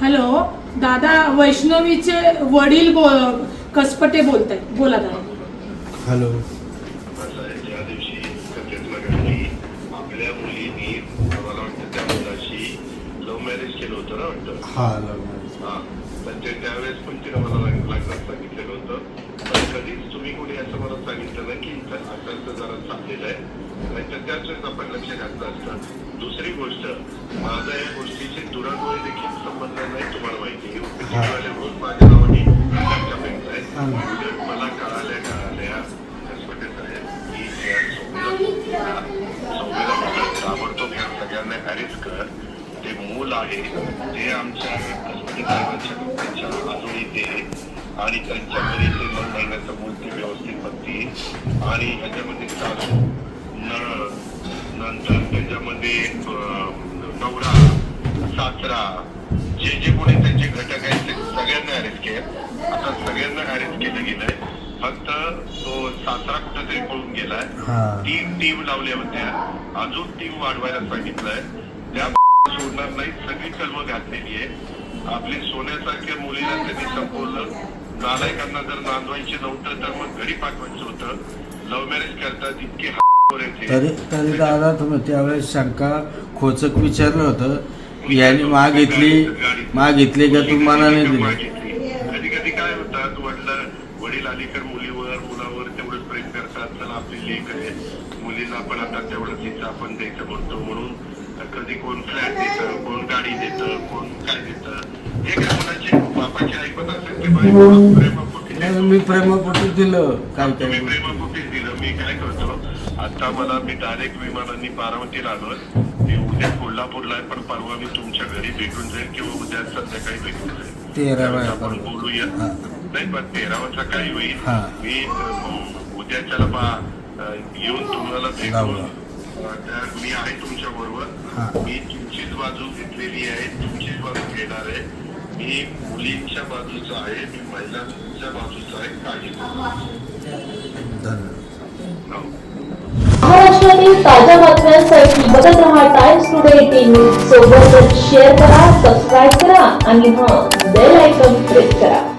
Hello दादा वैष्णवीचे वडील बोल कसपटे बोलताय बोला दादा. हॅलो. असं आहे, ज्या दिवशी सत्येतला घडली आपल्या मुलीनी मला वाटतं त्या मुलाशी लव्ह मॅरेज केलं होतं ना वाटतं? हा लग्न हा. पण ते त्यावेळेस पण मला लग्न- लग्नात सांगितलेलं होतं. पण कधीच तुम्ही कोणी असं मला सांगितलं की इथं असं असं जरा चाललेलं आहे. नाहीतर त्याच वेळेस आपण लक्ष घातलं असतं. दुसरी गोष्ट माझा या मला कळाल्या कळाल्या कसपटे साहेब की या सौम्याला सौम्याला सगळ्यांना अरेस्ट कर. ते मूल आहे ते आमच्या कसपटे साहेबांच्या त्यांच्या अजूनही ते आणि त्यांच्या घरी ते नऊ महिन्याचं मूल ते व्यवस्थित बघतील. आणि ह्याच्यामध्ये सासू नळ नंतर त्याच्यामध्ये नवरा सासरा जे जे कोणी त्यांचे घटक आहेत ते सगळ्यांना अरेस्ट केलं. आता सगळ्यांना अरेस्ट केलं गेलंय. फक्त तो सासरा कुठेतरी पळून गेलाय. तीन टीम लावल्या होत्या. अजून टीम वाढवायला सांगितलंय. त्या सोडणार नाही. सगळी कलम घातलेली आहे. आपली सोन्यासारख्या मुलीला त्यांनी संपवलं नालायकांना जर नांदवायचे नव्हतं तर मग घरी पाठवायचं होतं. लव्ह मॅरेज करतात इतके. तरी तरी दादा तुम्ही त्यावेळेस शंका खोचक विचारलं होतं. याने मागितली मागितली का तुम्हाला नाही दिली. कधी कधी काय होतात वडील वडील अलीकर मुलीवर मुलावर तेवढंच प्रेम करतात. चला आपली लेख आहे. मुलीला पण आता तेवढंच हिस्सा आपण द्यायचं म्हणतो म्हणून कधी कोण फ्लॅट देतं कोण गाडी देतं कोण काय देतं हे काय मुलाचे बापाची ऐकत असेल प्रेमापोटी नाही, मी प्रेमापोटी दिलं काय तुम्ही काय प्रेमापोटी दिलं. मी काय करतो आता मला मी डायरेक्ट विमानाने बारामतीला आलोय. मी उद्या कोल्हापूरला आहे पण परवा मी तुमच्या घरी भेटून जाईल किंवा उद्या संध्याकाळी भेटून जाईल तेरा त्यावेळेस वेळा आपण. बोलूया हा. नाही पण तेरावा सकाळी होईल हा. मी अं, उद्याच्याला बा अं, येऊन तुम्हाला भेटून जाऊया. अं, त्या- मी आहे तुमच्या हा. बरोबर मी तुमचीच बाजू घेतलेली आहे तुमचीच बाजू घेणार आहे मी मुलींच्या बाजूचा आहे मी महिलांच्या बाजूचा आहे काळजी करू नका. धन्यवाद हो. महाराष्ट्रातील ताज्या बातम्यांसाठी बघत रहा टाइम्स टुडे सोबतच शेअर करा सबस्क्राईब करा आणि हां बेल आयकॉन प्रेस करा.